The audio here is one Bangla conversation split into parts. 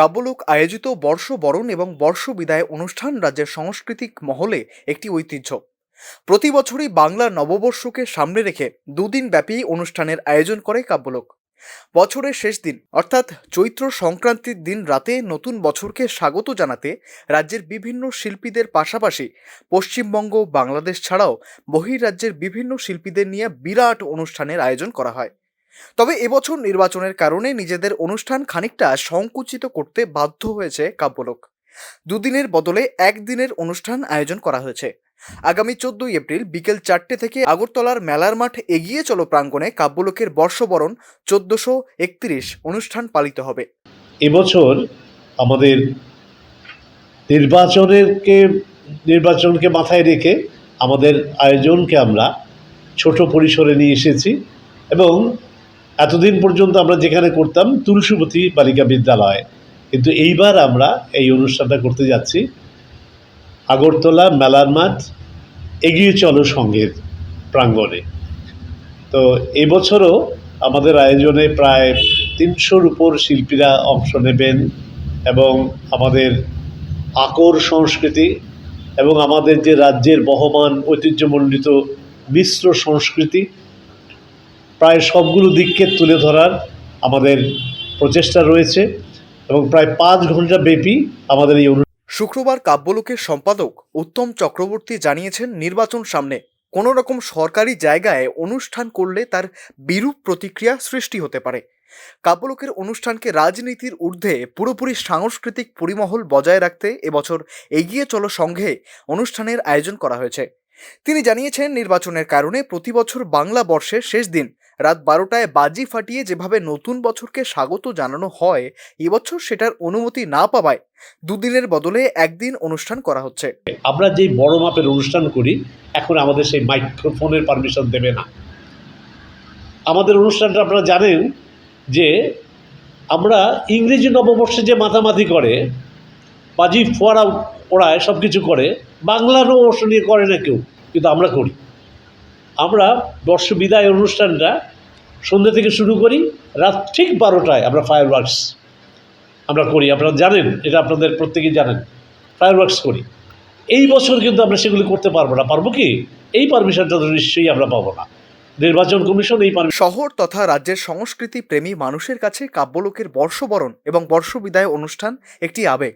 কাব্যলোক আয়োজিত বর্ষবরণ এবং বর্ষ বিদায় অনুষ্ঠান রাজ্যের সাংস্কৃতিক মহলে একটি ঐতিহ্য। প্রতি বছরই বাংলা নববর্ষকে সামনে রেখে দুদিন ব্যাপী অনুষ্ঠানের আয়োজন করে কাব্যলোক বছরের শেষ দিন, অর্থাৎ চৈত্র সংক্রান্তির দিন রাতে নতুন বছরকে স্বাগত জানাতে রাজ্যের বিভিন্ন শিল্পীদের পাশাপাশি পশ্চিমবঙ্গ, বাংলাদেশ ছাড়াও বহির্রাজ্যের বিভিন্ন শিল্পীদের নিয়ে বিরাট অনুষ্ঠানের আয়োজন করা হয়। তবে এবছর নির্বাচনের কারণে নিজেদের অনুষ্ঠান খানিকটা সংকুচিত করতে বাধ্য হয়েছে কাব্যলোক। দুদিনের বদলে একদিনের অনুষ্ঠান আয়োজন করা হয়েছে। আগামী চোদ্দই এপ্রিল বিকেল চারটে থেকে আগরতলার মেলার মাঠ এগিয়ে চলো প্রাঙ্গণে কাব্যলোকের বর্ষবরণ চোদ্দশো একত্রিশ অনুষ্ঠান পালিত হবে। এবছর আমাদের নির্বাচনেরকে, নির্বাচনকে মাথায় রেখে আমাদের আয়োজনকে আমরা ছোট পরিসরে নিয়ে এসেছি এবং এতদিন পর্যন্ত আমরা যেখানে করতাম তুলসীবতী বালিকা বিদ্যালয়। কিন্তু এইবার আমরা এই অনুষ্ঠানটা করতে যাচ্ছি। আগরতলা মেলার মাঠ, এগিয়ে চলো সঙ্গের প্রাঙ্গণে। তো এবছরও আমাদের আয়োজনে প্রায় তিনশোর উপর শিল্পীরা অংশ নেবেন এবং আমাদের আকর সংস্কৃতি এবং আমাদের যে রাজ্যের বহমান ঐতিহ্যমণ্ডিত মিশ্র সংস্কৃতি প্রায় সবগুলো দিককে তুলে ধরার আমাদের প্রচেষ্টা রয়েছে এবং প্রায় পাঁচ ঘণ্টা ব্যাপী আমাদের এই শুক্রবার কাব্যলোকের সম্পাদক উত্তম চক্রবর্তী জানিয়েছেন, নির্বাচন সামনে কোনো রকম সরকারি জায়গায় অনুষ্ঠান করলে তার বিরূপ প্রতিক্রিয়া সৃষ্টি হতে পারে। কাব্যলোকের অনুষ্ঠানকে রাজনীতির ঊর্ধ্বে পুরোপুরি সাংস্কৃতিক পরিমহল বজায় রাখতে এবছর এগিয়ে চলো সংঘে অনুষ্ঠানের আয়োজন করা হয়েছে। তিনি জানিয়েছেন, নির্বাচনের কারণে প্রতি বছর বাংলা বর্ষের শেষ দিন। রাত বারোটায় বাজি ফাটিয়ে যেভাবে নতুন বছরকে স্বাগত জানানো হয়, এবছর সেটার অনুমতি না পাওয়ায় দুদিনের বদলে একদিন অনুষ্ঠান করা হচ্ছে। আমরা যেই বড় মাপের অনুষ্ঠান করি, এখন আমাদের সেই মাইক্রোফোনের পারমিশন দেবে না। আমাদের অনুষ্ঠানটা আপনারা জানেন যে আমরা ইংরেজি নববর্ষে যে মাতামাতি করে, বাজি ফোয়ারা ওড়ায় সব কিছু করে, বাংলা নববর্ষ নিয়ে করে না কেউ, কিন্তু আমরা করি। আমরা বর্ষ বিদায় অনুষ্ঠানটা সন্ধ্যে থেকে শুরু করি, রাত ঠিক বারোটায় আমরা ফায়ার ওয়ার্কস আমরা করি। আপনারা জানেন, এটা আপনাদের প্রত্যেকেই জানেন ফায়ার ওয়ার্কস করি। এই বছর কিন্তু আমরা সেগুলি করতে পারব না। পারব কি? এই পারমিশনটা তো নিশ্চয়ই আমরা পাবো না। নির্বাচন কমিশন এই শহর তথা রাজ্যের সংস্কৃতি প্রেমী মানুষের কাছে কাব্যলোকের বর্ষবরণ এবং বর্ষবিদায় অনুষ্ঠান একটি আবেগ।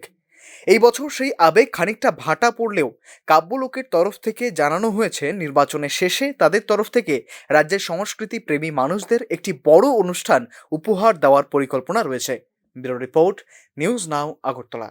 এই বছর সেই আবেগ খানিকটা ভাটা পড়লেও কাব্যলোকের তরফ থেকে জানানো হয়েছে, নির্বাচনের শেষে তাদের তরফ থেকে রাজ্যের সংস্কৃতি প্রেমী মানুষদের একটি বড় অনুষ্ঠান উপহার দেওয়ার পরিকল্পনা রয়েছে। Bureau report, news now Agartala.